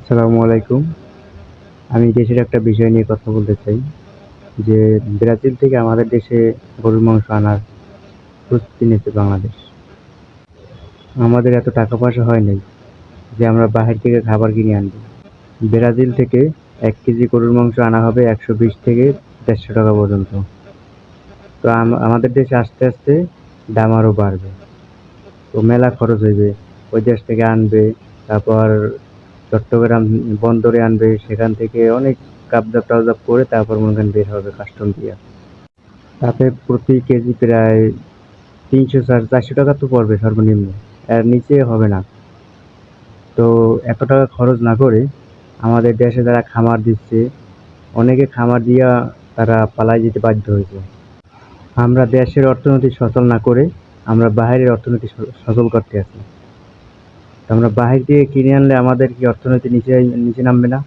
আসসালামু আলাইকুম। আমি দেশের একটা বিষয় নিয়ে কথা বলতে চাই, যে ব্রাজিল থেকে আমাদের দেশে গরুর মাংস আনার প্রস্তুতি নিচ্ছে বাংলাদেশ। আমাদের এত টাকা পয়সা হয় নাই যে আমরা বাহির থেকে খাবার কিনে আনব। ব্রাজিল থেকে এক কেজি গরুর মাংস আনা হবে একশো বিশ থেকে দেড়শো টাকা পর্যন্ত। তো আম- আমাদের দেশে আস্তে আস্তে দাম আরও বাড়বে। তো মেলা খরচ হইবে, ওই দেশ থেকে আনবে, তারপর চট্টগ্রাম বন্দরে আনবে, সেখান থেকে অনেক কাবজাব টাবজাব করে তারপর মনে করেন বের হবে কাস্টম দিয়ে। তাতে প্রতি কেজি প্রায় তিনশো চার, চারশো টাকা তো পড়বে সর্বনিম্ন এর নিচে হবে না। তো এত টাকা খরচ না করে আমাদের দেশে যারা খামার দিচ্ছে, অনেকে খামার দিয়া তারা পালাই যেতে বাধ্য হয়েছে। আমরা দেশের অর্থনীতি সচল না করে আমরা বাইরের অর্থনীতি সচল করতে আছি। আমরা বাহির থেকে কিনে আনলে আমাদের কি অর্থনীতি নিচে নিচে নামবে না?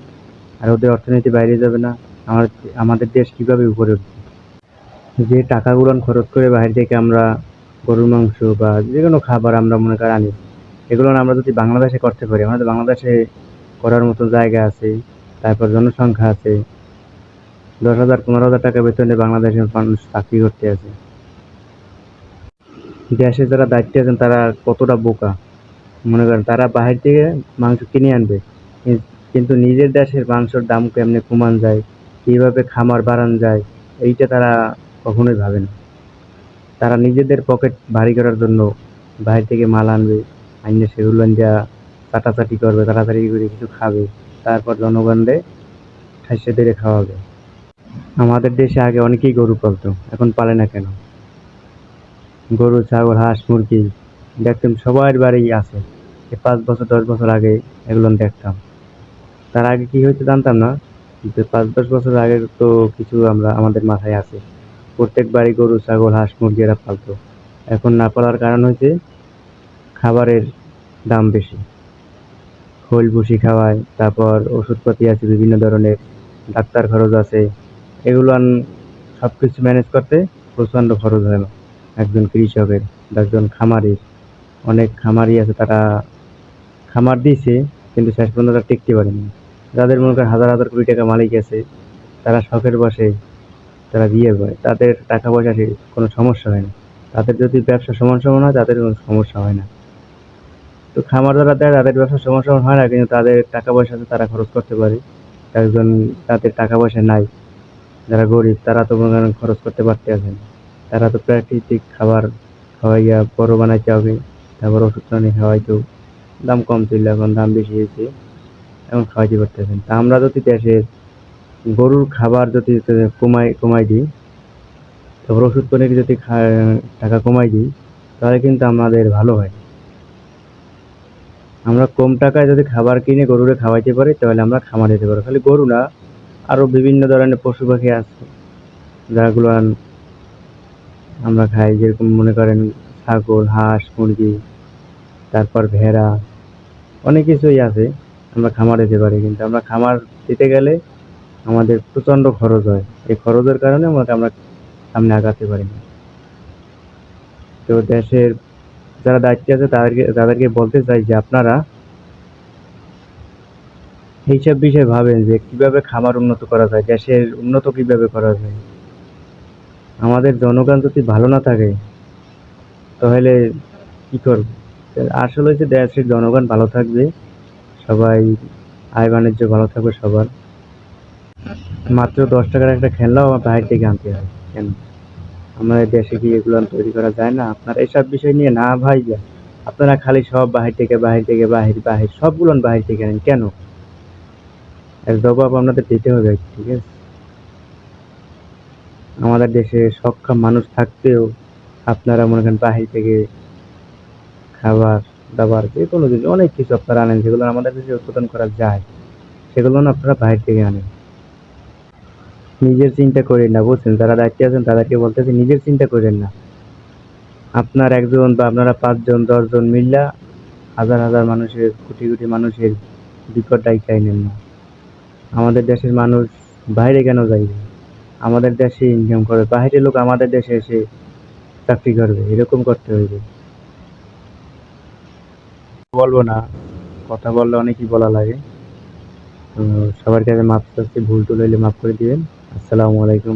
আর ওদের অর্থনীতি বাইরে যাবে না? আমার, আমাদের দেশ কীভাবে উপরে উঠবে? যে টাকাগুলো খরচ করে বাইরে থেকে আমরা গরুর মাংস বা যে কোনো খাবার আমরা মনে করি আনি, এগুলো আমরা যদি বাংলাদেশে করতে পারি, আমাদের বাংলাদেশে করার মতো জায়গা আছে, তারপর জনসংখ্যা আছে, দশ হাজার, পনেরো হাজার টাকা বেতনে বাংলাদেশের মানুষ চাকরি করতে আছে। দেশে যারা দায়িত্বে আছেন তারা কতটা বোকা? মনে করেন তারা বাহির থেকে মাংস কিনে আনবে। কিন্তু নিজের দেশের মাংসর দাম কেমনে কমান যায়, কীভাবে খামার বাড়ান যায়, এইটা তারা কখনোই ভাবে না। তারা নিজেদের পকেট ভারী করার জন্য বাইরে থেকে মাল আনবে, আইনে সেগুলো যা চাটাচাটি করবে, তাড়াতাড়ি করে কিছু খাবে, তারপর জনগণদের ঠাইসে ধরে খাওয়াবে। আমাদের দেশে আগে অনেকেই গরু পালতো, এখন পালে না কেন? গরু, ছাগল, হাঁস, মুরগি দেখতাম সবার বাড়ি আছে। এই পাঁচ বছর, দশ বছর আগে এগুলো দেখতাম। তার আগে কি হয়েছে জানতাম না, কিন্তু পাঁচ, দশ বছর আগে তো কিছু আমরা, আমাদের মাথায় আছে। প্রত্যেক বাড়ি গরু, ছাগল, হাঁস, মুরগি এরা পালতো। এখন না পালার কারণ হচ্ছে খাবারের দাম বেশি। খোল ভুসি খাওয়ায়, তারপর ওষুধপাতি আছে, বিভিন্ন ধরনের, ডাক্তার খরচ আছে। এগুলো সব কিছু ম্যানেজ করতে প্রচণ্ড খরচ হয় না। একজন কৃষকের, একজন খামারির। অনেক খামারি আছে, তারা খামার দিয়েছে, কিন্তু শেষ পর্যন্ত তারা টিকতে পারেনি। যাদের মনে করেন হাজার হাজার কোটি টাকা মালিক আছে, তারা শখের বসে তারা বিয়ে করে। তাদের টাকা পয়সা কোনো সমস্যা হয় না। তাদের যদি ব্যবসা সমান সমান হয়, তাদের কোনো সমস্যা হয় না। তো খামার যারা দেয়, তাদের ব্যবসা সমান সমান হয় না, কিন্তু তাদের টাকা পয়সা আছে, তারা খরচ করতে পারে। একজন তাদের টাকা পয়সা নাই, যারা গরিব, তারা তো খরচ করতে পারতে আছে না। তারা তো প্রাকৃতিক খাবার খাওয়াইয়া বড় বানাইতে হবে। তারপর ওষুধ পানি খাওয়াইতেও দাম কম ছিল, এখন দাম বেশি হয়েছে। এখন খাওয়াইতে পারতেছেন। তা আমরা যদি দেশের গরুর খাবার যদি কমাই কমাই দিই, তারপর ওষুধ পানির যদি টাকা কমাই দিই, তাহলে কিন্তু আমাদের ভালো হয়। আমরা কম টাকায় যদি খাবার কিনে গরুরে খাওয়াইতে পারি, তাহলে আমরা খামার দিতে পারি খালি গরু না আরও বিভিন্ন ধরনের পশু পাখি আছে যাগুলো আমরা খাই, যেরকম মনে করেন ছাগল, হাঁস, মুরগি তারপর ভেড়া, অনেক কিছুই আছে। আমরা খামার দিতে পারি, কিন্তু আমরা খামার দিতে গেলে আমাদের প্রচণ্ড খরচ হয়। এই খরচের কারণে আমরা আমরা সামনে আগাতে পারি না। তো দেশের যারা দায়িত্বে আছে, তাদেরকে তাদেরকে বলতে চাই যে আপনারা এইসব বিষয়ে ভাবেন যে কীভাবে খামার উন্নত করা যায়, দেশের উন্নত কীভাবে করা যায়। আমাদের জনগণ যদি ভালো না থাকে, তাহলে কি করব? আসলে হচ্ছে দেশের জনগণ ভালো থাকবে, সবাই আয় বাণিজ্য ভালো থাকবে সবার। মাত্র দশ টাকার একটা খেলনাও আমার বাইরে থেকে আনতে হয়, কেন? আমাদের দেশে কি এগুলো তৈরি করা যায় না? আপনারা এসব বিষয় নিয়ে না ভাই আপনারা খালি সব বাহির থেকে বাহির থেকে বাহির বাহির সবগুলো বাহির থেকে আনেন, কেন? এর জবাব আপনাদের দিতে হবে ঠিক আছে? আমাদের দেশে সক্ষম মানুষ থাকতেও আপনারা মনে করেন বাহির থেকে খাবার দাবার, যে কোনো জিনিস অনেক কিছু আপনারা আনেন, যেগুলো আমাদের দেশে উৎপাদন করা যায়, সেগুলো না আপনারা বাইরে থেকে আনেন। নিজের চিন্তা করেন না, বুঝছেন? যারা দায়িত্বে আছেন, তাদেরকে বলতেছি, নিজের চিন্তা করেন না। আপনার একজন বা আপনারা পাঁচজন, দশজন মিল্লা হাজার হাজার মানুষের, কোটি কোটি মানুষের বিপদ দায়িত্বাই নেন না। আমাদের দেশের মানুষ বাইরে কেন যাইবে আমাদের দেশে ইনকাম করে, বাইরের লোক আমাদের দেশে এসে চাকরি করবে, এরকম করতে হইবে। বলব না। কথা বললে অনেকই বলা লাগে। সবার কাছে মাপ চাচ্ছি, ভুল টুল হইলে মাফ করে দিবেন। আসসালামু আলাইকুম।